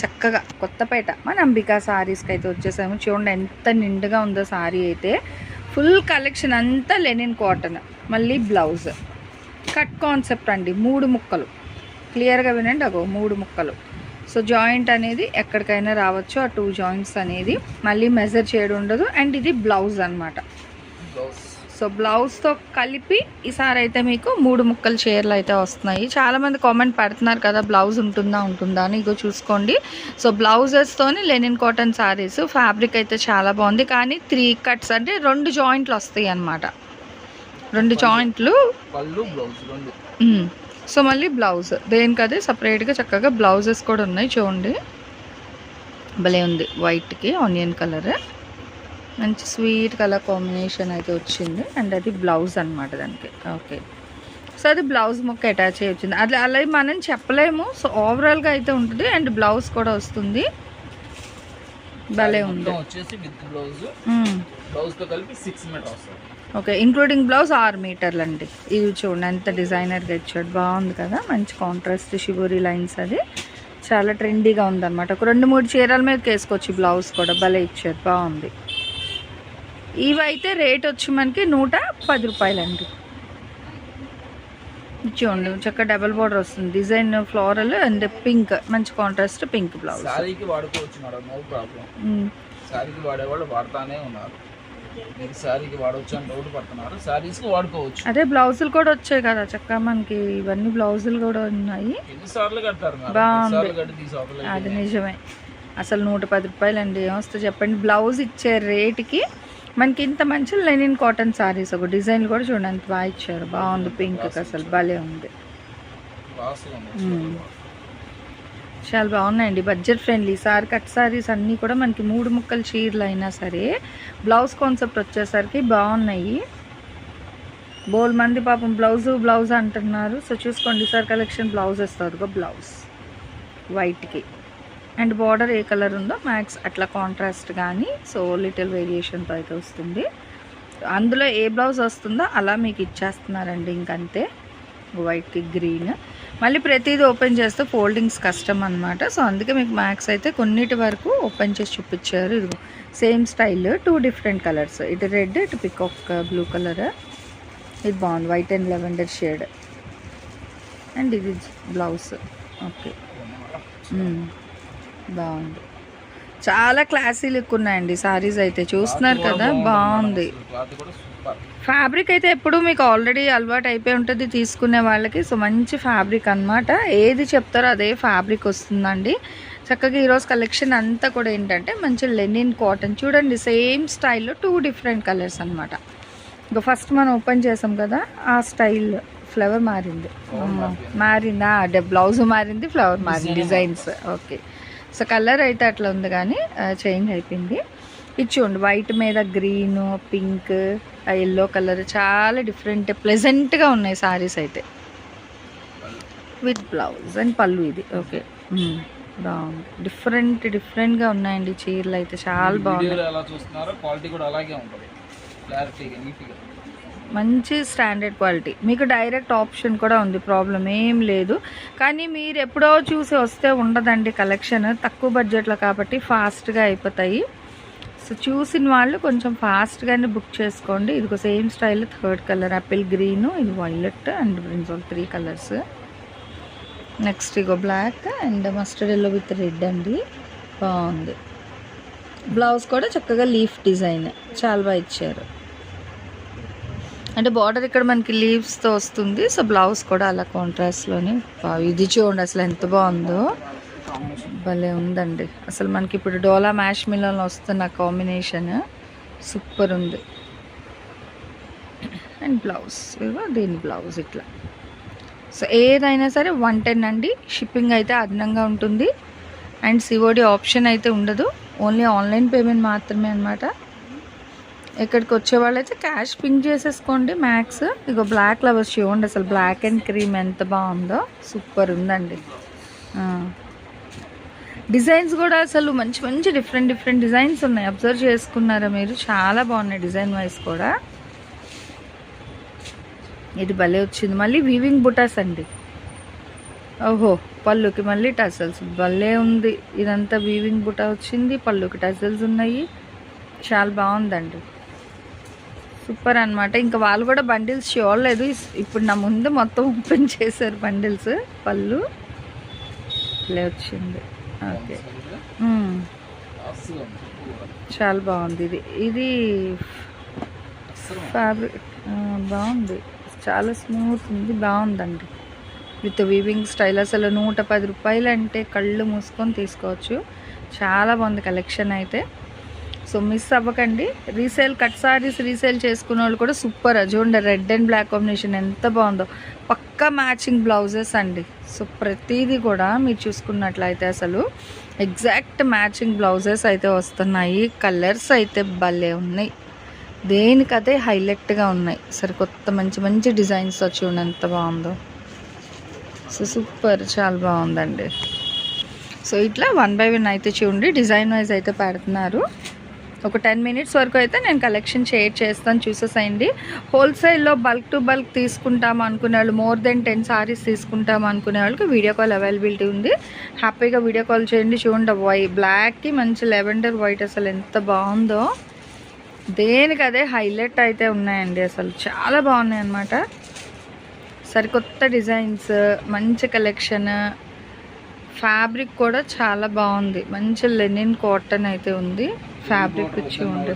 చక్కగా కొత్తపేట. మన అంబికా సారీస్కి అయితే వచ్చేసాము. చూడండి ఎంత నిండుగా ఉందో శారీ అయితే. ఫుల్ కలెక్షన్ అంతా లెనిన్ కాటన్ మళ్ళీ బ్లౌజ్ కట్ కాన్సెప్ట్ అండి. మూడు ముక్కలు. క్లియర్గా వినండి అగో మూడు ముక్కలు. సో జాయింట్ అనేది ఎక్కడికైనా రావచ్చు ఆ టూ జాయింట్స్ అనేది. మళ్ళీ మెజర్ చేయడం ఉండదు. అండ్ ఇది బ్లౌజ్ అనమాట సో బ్లౌజ్తో కలిపి ఈసారి అయితే మీకు మూడు ముక్కల చీరలు అయితే వస్తున్నాయి. చాలామంది కామెంట్ పెడుతున్నారు కదా బ్లౌజ్ ఉంటుందా ఉంటుందా అని. ఇగో చూసుకోండి. సో బ్లౌజెస్తోని లెనిన్ కాటన్ శారీస్ ఫ్యాబ్రిక్ అయితే చాలా బాగుంది. కానీ త్రీ కట్స్ అంటే రెండు జాయింట్లు వస్తాయి అన్నమాట. రెండు జాయింట్లు. సో మళ్ళీ బ్లౌజ్. దేనికదే? సపరేట్గా చక్కగా బ్లౌజెస్ కూడా ఉన్నాయి చూడండి. భలే ఉంది. వైట్కి ఆనియన్ కలర్ మంచి స్వీట్ కలర్ కాంబినేషన్ అయితే వచ్చింది. అండ్ అది బ్లౌజ్ అనమాట దానికి. ఓకే. సో అది బ్లౌజ్ ముక్క అటాచ్ అయ్యి వచ్చింది. అట్లా అలా మనం చెప్పలేము. సో ఓవరాల్గా అయితే ఉంటుంది. అండ్ బ్లౌజ్ కూడా వస్తుంది. భలే ఉంది. ఓకే. ఇంక్లూడింగ్ బ్లౌజ్ ఆరు మీటర్లు అండి ఇది చూడండి ఎంత డిజైనర్గా ఇచ్చాడు. బాగుంది కదా? మంచి కాంట్రాస్ట్ షిబోరీ లైన్స్ అది. చాలా ట్రెండీగా ఉందన్నమాట. ఒక రెండు మూడు చీరల మీద వేసుకోవచ్చు బ్లౌజ్ కూడా. భలే ఇచ్చారు బాగుంది. ఇవైతే రేట్ వచ్చి మనకి నూట పది రూపాయలండి. చూడండి చక్కగా డబల్ బార్డర్ వస్తుంది. డిజైన్ ఫ్లోరల్ అండ్ పింక్ మంచి కాంట్రాస్ట్ పింక్ బ్లౌజ్. శారీకి వాడుకోవచ్చు మేడం నో ప్రాబ్లం. శారీకి వాడేవాళ్ళు వాడుతానే ఉన్నారు. మీరు శారీకి వాడవచ్చు అని డౌట్ పడుతున్నారు. శారీస్కి వాడుకోవచ్చు. అదే బ్లౌజులు కూడా వచ్చాయి కదా చక్కగా మనకి ఇవన్నీ బ్లౌజులు కూడా ఉన్నాయి. కడతారు బాగుంది. అది నిజమే. అసలు నూట పది రూపాయలు అండి ఏమొస్తే చెప్పండి? బ్లౌజ్ ఇచ్చే రేట్కి మనకి ఇంత మంచి లెనిన్ కాటన్ సారీస్ ఒక డిజైన్ కూడా చూడండి. అంత బాగా ఇచ్చారు. బాగుంది. పింక్ అసలు భలే ఉంది. చాలా బాగున్నాయండి. Budget friendly. Sari cut saris అన్నీ కూడా మనకి మూడు ముక్కల చీరలు అయినా సరే బ్లౌజ్ కాన్సెప్ట్ వచ్చేసరికి బాగున్నాయి. బోల్ మంది పాపం బ్లౌజ్ బ్లౌజ్ అంటున్నారు. సో చూసుకోండి. సార్ కలెక్షన్ బ్లౌజ్ వస్తుంది బ్లౌజ్. వైట్కి అండ్ బార్డర్ ఏ కలర్ ఉందో మ్యాక్స్ అట్లా కాంట్రాస్ట్ కానీ సో లిటిల్ వేరియేషన్తో అయితే వస్తుంది. అందులో ఏ బ్లౌజ్ వస్తుందో అలా మీకు ఇచ్చేస్తున్నారండి ఇంకంతే. వైట్కి గ్రీన్ మళ్ళీ ప్రతిదీ ఓపెన్ చేస్తే ఫోల్డింగ్స్ కష్టం అనమాట సో అందుకే మీకు మ్యాక్స్ అయితే కొన్నిటి వరకు ఓపెన్ చేసి చూపించారు. ఇది same style two different colours. ఇటు రెడ్ ఇటు పికాక్ బ్లూ కలర్. ఇది బాగుంది white and lavender shade. And ఇది బ్లౌజ్. ఓకే. బాగుంది. చాలా క్లాసీ లుక్ ఉన్నాయండి సారీస్ అయితే. చూస్తున్నారు కదా బాగుంది ఫ్యాబ్రిక్ అయితే ఎప్పుడు మీకు ఆల్రెడీ అలవాటు అయిపోయి ఉంటుంది తీసుకునే వాళ్ళకి. సో మంచి ఫ్యాబ్రిక్ అన్నమాట. ఏది చెప్తారో అదే ఫ్యాబ్రిక్ వస్తుందండి. చక్కగా ఈరోజు కలెక్షన్ అంతా కూడా ఏంటంటే మంచి లెనిన్ కాటన్. చూడండి సేమ్ స్టైల్లో టూ డిఫరెంట్ కలర్స్ అన్నమాట. ఇంకా ఫస్ట్ మనం ఓపెన్ చేసాం కదా ఆ స్టైల్ ఫ్లవర్ మారింది. మారిందా. అంటే బ్లౌజ్ మారింది ఫ్లవర్ మారింది. డిజైన్స్. ఓకే. సో కలర్ అయితే అట్లా ఉంది కానీ చేంజ్ అయిపోయింది. ఇది చూడండి వైట్ మీద గ్రీన్ పింక్ ఎల్లో కలర్ చాలా డిఫరెంట్ ప్లెజెంట్గా ఉన్నాయి సారీస్ అయితే. విత్ బ్లౌజ్ అండ్ పళ్ళు ఇది. ఓకే. బాగుంది. డిఫరెంట్ డిఫరెంట్గా ఉన్నాయండి చీరలు అయితే. చాలా బాగున్నాయి వీడియోలో ఎలా చూస్తున్నారో క్వాలిటీ కూడా అలాగే ఉంటుంది. క్లారిటీగా మంచి స్టాండర్డ్ క్వాలిటీ మీకు డైరెక్ట్ ఆప్షన్ కూడా ఉంది ప్రాబ్లం ఏం లేదు. కానీ మీరు ఎప్పుడో చూసి వస్తే ఉండదండి కలెక్షన్ తక్కువ బడ్జెట్లో కాబట్టి ఫాస్ట్గా అయిపోతాయి. సో చూసిన వాళ్ళు కొంచెం ఫాస్ట్గానే బుక్ చేసుకోండి. ఇదిగో same style third colour apple green ఇది violet and brinjal three colours next ego black and mustard yellow with red అండి. బాగుంది. బ్లౌజ్ కూడా చక్కగా లీఫ్ డిజైన్ చాలా బాగా ఇచ్చారు. అంటే బార్డర్ ఇక్కడ మనకి లీవ్స్తో వస్తుంది. సో బ్లౌజ్ కూడా అలా కాంట్రాస్ట్లోని ఇది చూడండి అసలు ఎంత బాగుందో. భలే ఉందండి. అసలు మనకి ఇప్పుడు డోలా మ్యాష్ మిల్లో వస్తున్న కాంబినేషన్ సూపర్ ఉంది. అండ్ బ్లౌజ్ ఇదిగో దీని బ్లౌజ్ ఇట్లా. సో ఏదైనా సరే వన్ టెన్ అండి. షిప్పింగ్ అయితే అదనంగా ఉంటుంది. అండ్ సివోడి ఆప్షన్ అయితే ఉండదు. ఓన్లీ ఆన్లైన్ పేమెంట్ మాత్రమే అనమాట ఇక్కడికి వచ్చే వాళ్ళైతే క్యాష్ పింక్ చేసేసుకోండి మ్యాక్స్ ఇగో బ్లాక్ లవర్స్ చూడండి అసలు బ్లాక్ అండ్ క్రీమ్ ఎంత బాగుందో. సూపర్ ఉందండి. డిజైన్స్ కూడా అసలు మంచి మంచి డిఫరెంట్ డిఫరెంట్ డిజైన్స్ ఉన్నాయి. అబ్జర్వ్ చేసుకున్నారా మీరు? చాలా బాగున్నాయి డిజైన్ వైజ్ కూడా. ఇది భలే వచ్చింది. మళ్ళీ వీవింగ్ బుటాస్ అండి. ఓహో పళ్ళుకి మళ్ళీ టసల్స్ భలే ఉంది. ఇదంతా వీవింగ్ బుటా వచ్చింది. పళ్ళుకి టసల్స్ ఉన్నాయి. చాలా బాగుందండి. సూపర్ అన్నమాట. ఇంకా వాళ్ళు కూడా బండిల్స్ చూడలేదు ఇప్పుడు నా ముందు మొత్తం ఓపెన్ చేశారు బండిల్స్. పళ్ళు. ఇట్లే వచ్చింది. ఓకే. చాలా బాగుంది ఇది. ఇది ఫ్యాబ్రిక్ బాగుంది. చాలా స్మూత్ ఉంది. బాగుందండి. With weaving style. అసలు నూట పది రూపాయలు అంటే కళ్ళు మూసుకొని తీసుకోవచ్చు. చాలా బాగుంది కలెక్షన్ అయితే. సో మిస్ అవ్వకండి. రీసేల్ కట్ సారీస్ రీసేల్ చేసుకునే వాళ్ళు కూడా సూపర్ చూడండి రెడ్ అండ్ బ్లాక్ కాంబినేషన్ ఎంత బాగుందో. పక్కా మ్యాచింగ్ బ్లౌజెస్ అండి. సో ప్రతిదీ కూడా మీరు చూసుకున్నట్లయితే అసలు ఎగ్జాక్ట్ మ్యాచింగ్ బ్లౌజెస్ అయితే వస్తున్నాయి. కలర్స్ అయితే భలే ఉన్నాయి. దేనికదే హైలైట్గా ఉన్నాయి. సరికొత్త మంచి మంచి డిజైన్స్ చూడండి ఎంత బాగుందో. సో సూపర్ చాలా బాగుందండి. సో ఇట్లా వన్ బై వన్ అయితే చూడండి. డిజైన్ వైజ్ అయితే పెడుతున్నారు. ఒక టెన్ మినిట్స్ వరకు అయితే నేను కలెక్షన్ షేర్ చేస్తాను చూసేసేయండి. హోల్సేల్లో బల్క్ టు బల్క్ తీసుకుంటాం అనుకునే వాళ్ళు మోర్ దెన్ టెన్ సారీస్ తీసుకుంటాం అనుకునే వాళ్ళకి వీడియో కాల్ అవైలబిలిటీ ఉంది. హ్యాపీగా వీడియో కాల్ చేయండి చూడండి వై బ్లాక్కి మంచి లెవెండర్ వైట్ అసలు ఎంత బాగుందో. దేనికి అదే హైలైట్ అయితే ఉన్నాయండి అసలు చాలా బాగున్నాయి అన్నమాట. సరికొత్త డిజైన్స్ మంచి కలెక్షన్ ఫ్యాబ్రిక్ కూడా చాలా బాగుంది. మంచి లెనిన్ కాటన్ అయితే ఉంది. ఫ్యాబ్రిక్ రకం.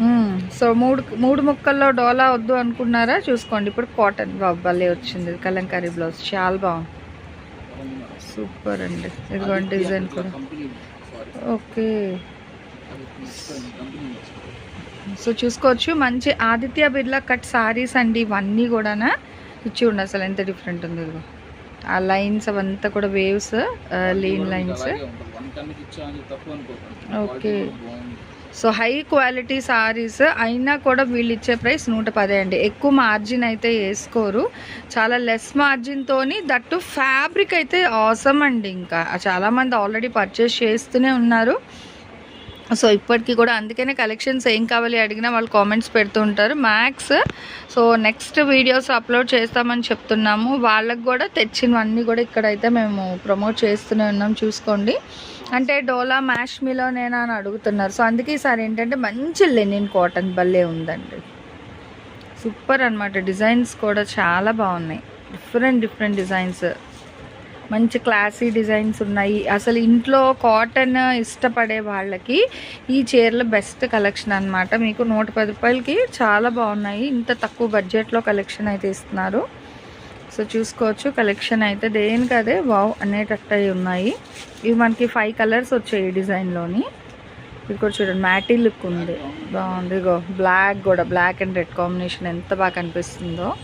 మ్మ్. సో మూడు మూడు ముక్కల్లో డోలా వద్దు అనుకున్నారా చూసుకోండి. ఇప్పుడు కాటన్. భలే వచ్చింది. కలంకారీ బ్లౌజ్. చాలా బాగుంది. సూపర్ అండి. ఇదిగోండి డిజైన్ కూడా. ఓకే. సో చూసుకోవచ్చు. మంచి ఆదిత్య బిర్లా కట్ సారీస్ అండి. ఇవన్నీ కూడా ఇచ్చి ఉండి అసలు. ఎంత డిఫరెంట్ ఉంది ఇదిగో. ఆ లైన్స్ అవంతా కూడా waves lean lines okay. So high quality saris అయినా కూడా వీళ్ళు ఇచ్చే ప్రైస్ నూట పదే అండి. ఎక్కువ మార్జిన్ అయితే వేసుకోరు. చాలా లెస్ మార్జిన్తోని దట్టు ఫ్యాబ్రిక్ అయితే అవసరం అండి ఇంకా. చాలామంది ఆల్రెడీ పర్చేస్ చేస్తూనే ఉన్నారు. సో ఇప్పటికీ కూడా అందుకనే కలెక్షన్స్ ఏం కావాలి అడిగినా వాళ్ళు కామెంట్స్ పెడుతుంటారు max so next videos upload చేస్తామని చెప్తున్నాము. వాళ్ళకు కూడా తెచ్చినవన్నీ కూడా ఇక్కడైతే మేము ప్రమోట్ చేస్తూనే ఉన్నాం చూసుకోండి. అంటే డోలా మ్యాష్ మిలోనేనా అని అడుగుతున్నారు. సో అందుకే ఈసారి ఏంటంటే మంచి లెనిన్ కాటన్ బల్లే ఉందండి. సూపర్ అన్నమాట. డిజైన్స్ కూడా చాలా బాగున్నాయి. డిఫరెంట్ డిఫరెంట్ డిజైన్స్ మంచి క్లాసీ డిజైన్స్ ఉన్నాయి. అసలు ఇంట్లో కాటన్ ఇష్టపడే వాళ్ళకి ఈ చీరలు బెస్ట్ కలెక్షన్ అన్నమాట. మీకు నూట పది రూపాయలకి చాలా బాగున్నాయి. ఇంత తక్కువ బడ్జెట్లో కలెక్షన్ అయితే ఇస్తున్నారు. సో చూసుకోవచ్చు కలెక్షన్ అయితే దేనికి అదే వావ్ అనేటట్టు అయి ఉన్నాయి. ఇవి మనకి ఫైవ్ కలర్స్ వచ్చాయి డిజైన్లోని. ఇది కూడా చూడండి మ్యాటీ లుక్ ఉంది. బాగుంది. గో బ్లాక్ కూడా బ్లాక్ అండ్ రెడ్ కాంబినేషన్ ఎంత బాగా కనిపిస్తుందో.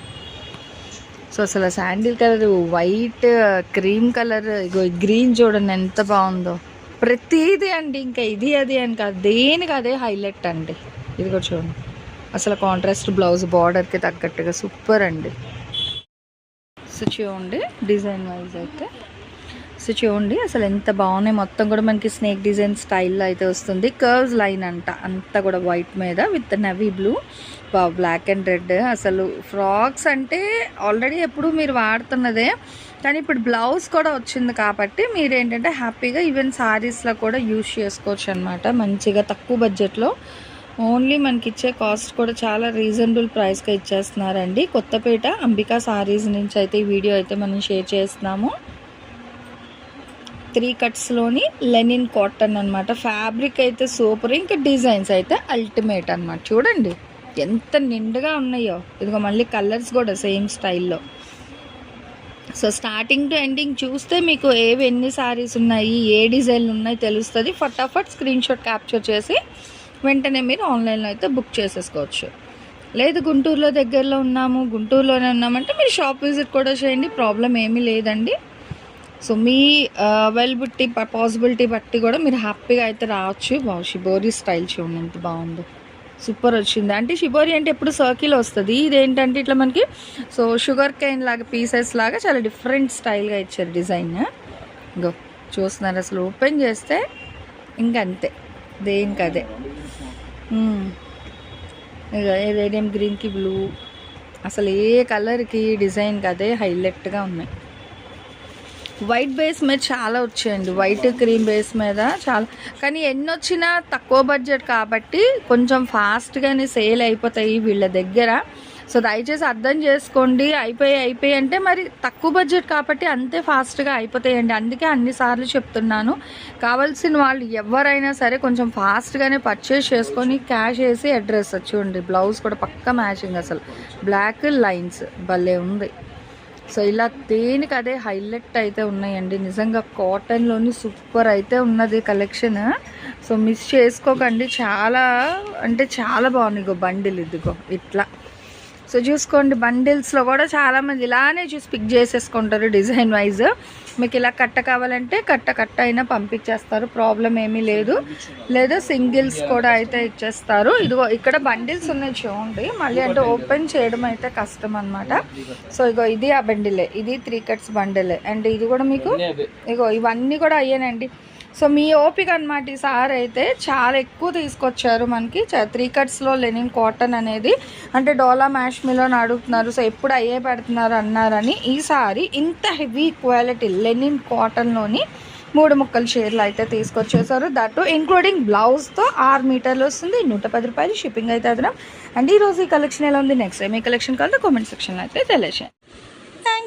సో అసలు sandal colour white cream colour ఇగో గ్రీన్ చూడండి ఎంత బాగుందో. ప్రతిదీ అండి ఇంకా ఇది అది అని కాదు దేనికి అదే హైలైట్ అండి. ఇది కూడా చూడండి. అసలు కాంట్రాస్ట్ బ్లౌజ్ బార్డర్కి తగ్గట్టుగా సూపర్ అండి. సో చూడండి డిజైన్ వైజ్ అయితే. సో చూడండి. అసలు ఎంత బాగున్నాయి. మొత్తం కూడా మనకి స్నేక్ డిజైన్ స్టైల్లో అయితే వస్తుంది. కర్వ్స్ లైన్ అంట. అంతా కూడా వైట్ మీద with navy blue black and red అసలు ఫ్రాక్స్ అంటే ఆల్రెడీ ఎప్పుడు మీరు వాడుతున్నదే. కానీ ఇప్పుడు బ్లౌజ్ కూడా వచ్చింది కాబట్టి మీరు ఏంటంటే హ్యాపీగా ఈవెన్ సారీస్లో కూడా యూజ్ చేసుకోవచ్చు అనమాట మంచిగా తక్కువ బడ్జెట్లో ఓన్లీ మనకి ఇచ్చే కాస్ట్ కూడా చాలా రీజనబుల్ ప్రైస్గా ఇచ్చేస్తున్నారండి. కొత్తపేట అంబికా సారీస్ నుంచి అయితే ఈ వీడియో అయితే మనం షేర్ చేస్తున్నాము. త్రీ కట్స్లోని లెనిన్ కాటన్ అనమాట ఫ్యాబ్రిక్ అయితే సూపర్. ఇంకా డిజైన్స్ అయితే అల్టిమేట్ అన్నమాట. చూడండి ఎంత నిండుగా ఉన్నాయో. ఇదిగో మళ్ళీ కలర్స్ కూడా సేమ్ స్టైల్లో. సో స్టార్టింగ్ టు ఎండింగ్ చూస్తే మీకు ఏవి ఎన్ని సారీస్ ఉన్నాయి ఏ డిజైన్లు ఉన్నాయి తెలుస్తుంది. ఫటాఫట్ స్క్రీన్ షాట్ క్యాప్చర్ చేసి వెంటనే మీరు ఆన్లైన్లో అయితే బుక్ చేసేసుకోవచ్చు. లేదు గుంటూరులో దగ్గరలో ఉన్నాము గుంటూరులోనే ఉన్నామంటే మీరు షాప్ విజిట్ కూడా చేయండి ప్రాబ్లం ఏమీ లేదండి. సో మీ uh, అవైలబిలిటీ పాసిబిలిటీ బట్టి కూడా మీరు హ్యాపీగా అయితే రావచ్చు. బాగు షిబోరి స్టైల్ చూడండి ఎంత బాగుందో. సూపర్ వచ్చింది. అంటే షిబోరి అంటే ఎప్పుడు సర్కిల్ వస్తుంది. ఇదేంటంటే ఇట్లా మనకి సో షుగర్ కేన్ లాగా పీసెస్ లాగా చాలా డిఫరెంట్ స్టైల్గా ఇచ్చారు డిజైన్ ఇంకో చూస్తున్నారు అసలు. ఓపెన్ చేస్తే ఇంకంతే దేనికదే అదే. Hmm. రేడియం గ్రీన్కి బ్లూ అసలు ఏ కలర్కి డిజైన్కి అదే హైలైట్గా ఉన్నాయి. వైట్ బేస్ మీద చాలా వచ్చాయండి. వైట్ క్రీమ్ బేస్ మీద చాలా. కానీ ఎన్ని వచ్చినా తక్కువ బడ్జెట్ కాబట్టి కొంచెం ఫాస్ట్గానే సేల్ అయిపోతాయి వీళ్ళ దగ్గర. సో దయచేసి అర్థం చేసుకోండి. అయిపోయి అయిపోయి అంటే మరి తక్కువ బడ్జెట్ కాబట్టి అంతే ఫాస్ట్గా అయిపోతాయండి. అందుకే అన్నిసార్లు చెప్తున్నాను. కావాల్సిన వాళ్ళు ఎవరైనా సరే కొంచెం ఫాస్ట్గానే పర్చేస్ చేసుకొని క్యాష్ వేసి అడ్రస్ చూడండి. బ్లౌజ్ కూడా పక్క మ్యాచింగ్ అసలు. బ్లాక్ లైన్స్ భలే ఉంది. సో ఇలా దేనికి అదే హైలైట్ అయితే ఉన్నాయండి. నిజంగా కాటన్లోని సూపర్ అయితే ఉన్నది కలెక్షన్. సో మిస్ చేసుకోకండి. చాలా అంటే చాలా బాగున్నాయి ఇగో బండిల్ ఇదిగో. ఇట్లా. సో చూసుకోండి బండిల్స్లో కూడా చాలామంది ఇలానే చూసి పిక్ చేసేసుకుంటారు డిజైన్ వైజ్. మీకు ఇలా కట్ట కావాలంటే కట్ట కట్ట అయినా పంపించేస్తారు ప్రాబ్లం ఏమీ లేదు. లేదా సింగిల్స్ కూడా అయితే ఇచ్చేస్తారు. ఇదిగో ఇక్కడ బండిల్స్ ఉన్నాయి చూడండి మళ్ళీ అంటే ఓపెన్ చేయడం అయితే కష్టం అనమాట సో ఇగో ఇది ఆ బండిలే ఇది త్రీ కట్స్ బండిలే. అండ్ ఇది కూడా మీకు. ఇగో ఇవన్నీ కూడా అయ్యానండి. సో మీ ఓపిక అనమాట ఈ సార్ అయితే చాలా ఎక్కువ తీసుకొచ్చారు మనకి. త్రీ కట్స్లో లెనిన్ కాటన్ అనేది అంటే డోలా మ్యాష్మిలో అడుగుతున్నారు. సో ఎప్పుడు అయ్యే పెడుతున్నారు అన్నారని ఈసారి ఇంత హెవీ క్వాలిటీ లెనిన్ కాటన్లోని మూడు ముక్కలు చీరలు అయితే తీసుకొచ్చేసారు. దట్ ఇంక్లూడింగ్ బ్లౌజ్తో ఆరు మీటర్లు వస్తుంది. నూట పది రూపాయలు షిప్పింగ్ అయితే అదనం. అండ్ ఈరోజు ఈ కలెక్షన్ ఎలా ఉంది? నెక్స్ట్ టైం ఈ కలెక్షన్ కావాలి కామెంట్ సెక్షన్లో అయితే తెలియజేయండి.